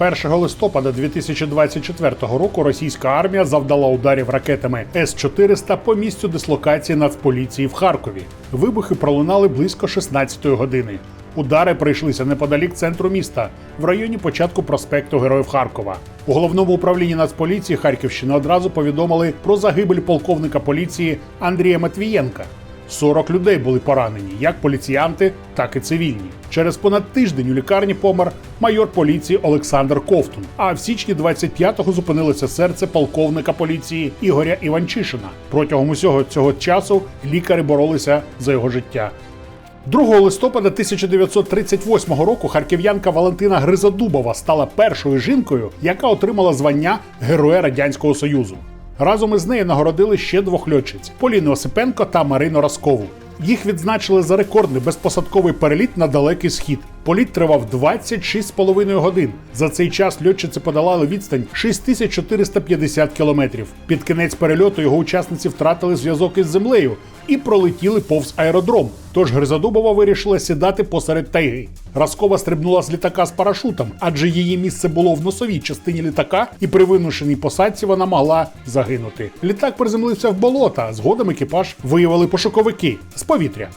1 листопада 2024 року російська армія завдала ударів ракетами С-400 по місцю дислокації Нацполіції в Харкові. Вибухи пролунали близько 16-ї години. Удари прийшлися неподалік центру міста, в районі початку проспекту Героїв Харкова. У головному управлінні Нацполіції Харківщини одразу повідомили про загибель полковника поліції Андрія Матвієнка. 40 людей були поранені, як поліціянти, так і цивільні. Через понад тиждень у лікарні помер майор поліції Олександр Ковтун. А в січні 25-го зупинилося серце полковника поліції Ігоря Іванчишина. Протягом усього цього часу лікарі боролися за його життя. 2 листопада 1938 року харків'янка Валентина Гризодубова стала першою жінкою, яка отримала звання Героя Радянського Союзу. Разом із нею нагородили ще двох льотчиць Поліну Осипенко та Марину Раскову. Їх відзначили за рекордний безпосадковий переліт на далекий схід. Політ тривав 26,5 годин. За цей час льотчиці подолали відстань 6450 кілометрів. Під кінець перельоту його учасниці втратили зв'язок із землею і пролетіли повз аеродром. Тож Гризодубова вирішила сідати посеред тайги. Раскова стрибнула з літака з парашутом, адже її місце було в носовій частині літака, і при вимушеній посадці вона могла загинути. Літак приземлився в болота. Згодом екіпаж виявили пошуковики з повітря.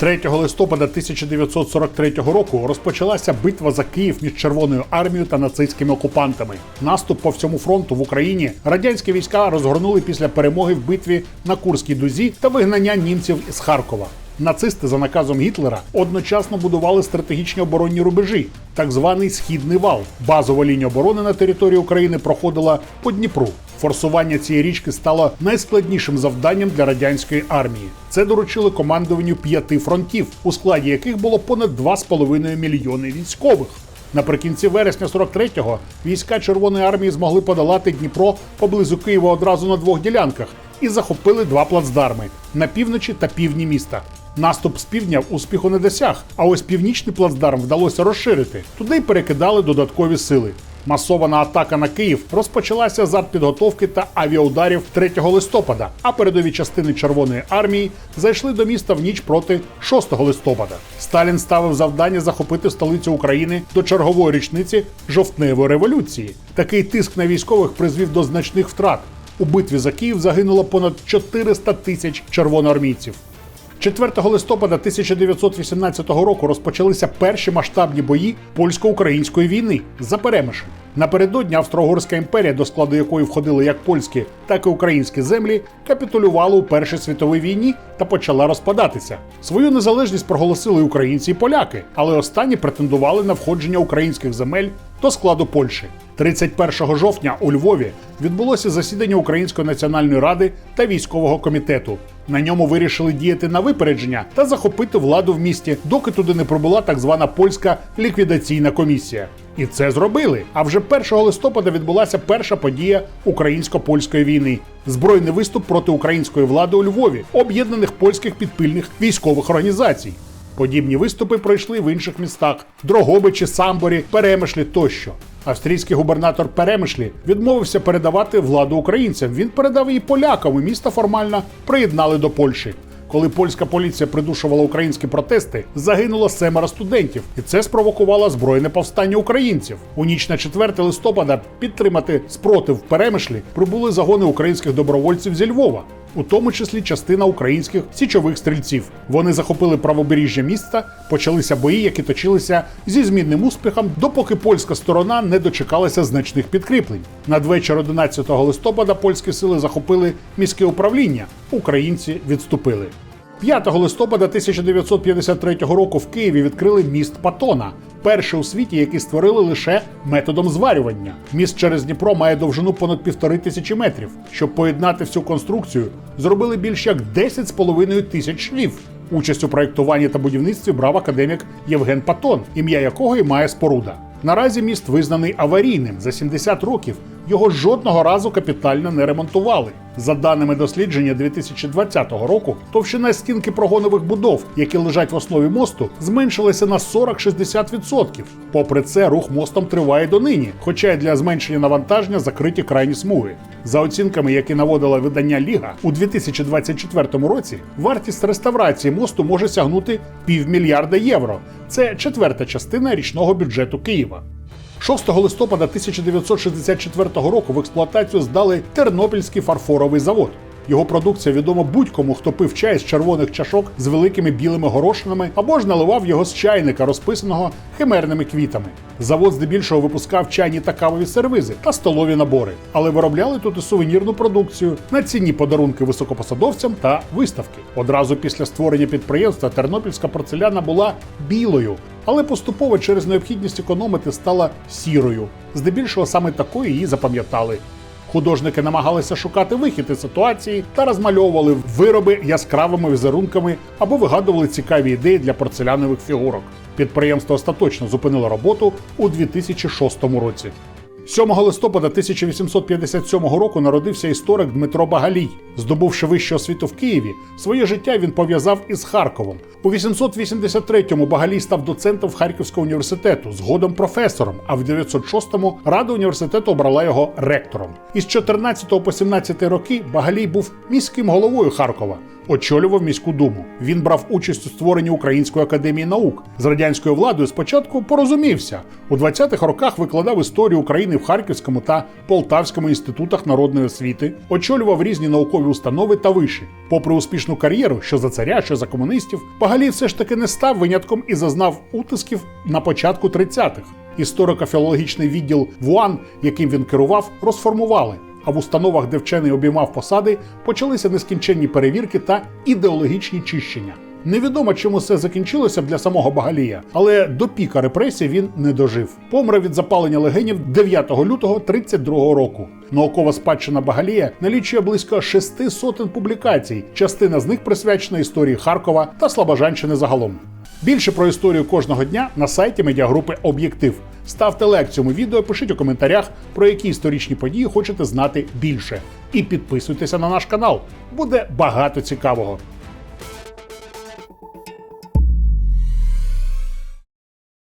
3 листопада 1943 року розпочалася битва за Київ між Червоною армією та нацистськими окупантами. Наступ по всьому фронту в Україні радянські війська розгорнули після перемоги в битві на Курській дузі та вигнання німців із Харкова. Нацисти за наказом Гітлера одночасно будували стратегічні оборонні рубежі, так званий східний вал. Базова лінія оборони на території України проходила по Дніпру. Форсування цієї річки стало найскладнішим завданням для радянської армії. Це доручили командуванню п'яти фронтів, у складі яких було понад 2,5 мільйони військових. Наприкінці вересня 43-го війська Червоної армії змогли подолати Дніпро поблизу Києва одразу на двох ділянках і захопили два плацдарми на півночі та півдні міста. Наступ з півдня успіху не досяг, а ось північний плацдарм вдалося розширити. Туди й перекидали додаткові сили. Масована атака на Київ розпочалася з артпідготовки та авіаударів 3 листопада, а передові частини Червоної армії зайшли до міста в ніч проти 6 листопада. Сталін ставив завдання захопити столицю України до чергової річниці жовтневої революції. Такий тиск на військових призвів до значних втрат. У битві за Київ загинуло понад 400 тисяч червоноармійців. 4 листопада 1918 року розпочалися перші масштабні бої польсько-української війни за Перемишль. Напередодні Австро-Угорська імперія, до складу якої входили як польські, так і українські землі, капітулювала у Першій світовій війні та почала розпадатися. Свою незалежність проголосили українці і поляки, але останні претендували на входження українських земель до складу Польщі. 31 жовтня у Львові відбулося засідання Української національної ради та військового комітету. На ньому вирішили діяти на випередження та захопити владу в місті, доки туди не прибула так звана польська ліквідаційна комісія. І це зробили. А вже 1 листопада відбулася перша подія українсько-польської війни збройний виступ проти української влади у Львові, об'єднаних польських підпільних військових організацій. Подібні виступи пройшли в інших містах: Дрогобичі, Самборі, Перемишлі тощо. Австрійський губернатор Перемишлі відмовився передавати владу українцям. Він передав її полякам. і Місто формально приєднали до Польщі. Коли польська поліція придушувала українські протести, загинуло семеро студентів, і це спровокувало збройне повстання українців. У ніч на 4 листопада підтримати спротив Перемишлі прибули загони українських добровольців зі Львова. У тому числі частина українських січових стрільців. Вони захопили правобережжя міста, почалися бої, які точилися зі змінним успіхом, допоки польська сторона не дочекалася значних підкріплень. Надвечір 11 листопада польські сили захопили міське управління. Українці відступили. 5 листопада 1953 року в Києві відкрили міст Патона, перший у світі, який створили лише методом зварювання. Міст через Дніпро має довжину понад півтори тисячі метрів. Щоб поєднати всю конструкцію, зробили більш як 10,5 тисяч шлів. Участь у проєктуванні та будівництві брав академік Євген Патон, ім'я якого і має споруда. Наразі міст визнаний аварійним. За 70 років його жодного разу капітально не ремонтували. За даними дослідження 2020 року, товщина стінки прогонових будов, які лежать в основі мосту, зменшилася на 40-60%. Попри це, рух мостом триває донині, хоча й для зменшення навантаження закриті крайні смуги. За оцінками, які наводила видання Ліга, у 2024 році вартість реставрації мосту може сягнути півмільярда євро. Це четверта частина річного бюджету Києва. 6 листопада 1964 року в експлуатацію здали Тернопільський фарфоровий завод. Його продукція відома будь-кому, хто пив чай з червоних чашок з великими білими горошинами або ж наливав його з чайника, розписаного химерними квітами. Завод здебільшого випускав чайні та кавові сервизи та столові набори, але виробляли тут і сувенірну продукцію на цінні подарунки високопосадовцям та виставки. Одразу після створення підприємства тернопільська порцеляна була білою, але поступово через необхідність економити стала сірою. Здебільшого саме такою її запам'ятали. Художники намагалися шукати вихід із ситуації та розмальовували вироби яскравими візерунками або вигадували цікаві ідеї для порцелянових фігурок. Підприємство остаточно зупинило роботу у 2006 році. 7 листопада 1857 року народився історик Дмитро Багалій. Здобувши вищу освіту в Києві, своє життя він пов'язав із Харковом. У 883-му Багалій став доцентом Харківського університету, згодом професором, а в 906-му Рада університету обрала його ректором. Із 14 по 17 роки Багалій був міським головою Харкова. Очолював міську думу. Він брав участь у створенні Української академії наук. З радянською владою спочатку порозумівся. У 20-х роках викладав історію України в Харківському та Полтавському інститутах народної освіти, очолював різні наукові установи та виші. Попри успішну кар'єру, що за царя, що за комуністів, Багалій все ж таки не став винятком і зазнав утисків на початку 30-х. Історико-філологічний відділ ВУАН, яким він керував, розформували. А в установах, де вчений обіймав посади, почалися нескінченні перевірки та ідеологічні чищення. Невідомо, чому все закінчилося для самого Багалія, але до піка репресій він не дожив. Помре від запалення легенів 9 лютого 32 року. Наукова спадщина Багалія налічує близько шести сотень публікацій. Частина з них присвячена історії Харкова та Слобожанщини загалом. Більше про історію кожного дня на сайті медіагрупи Об'єктив. Ставте лайк цьому відео, пишіть у коментарях, про які історичні події хочете знати більше. І підписуйтеся на наш канал. Буде багато цікавого.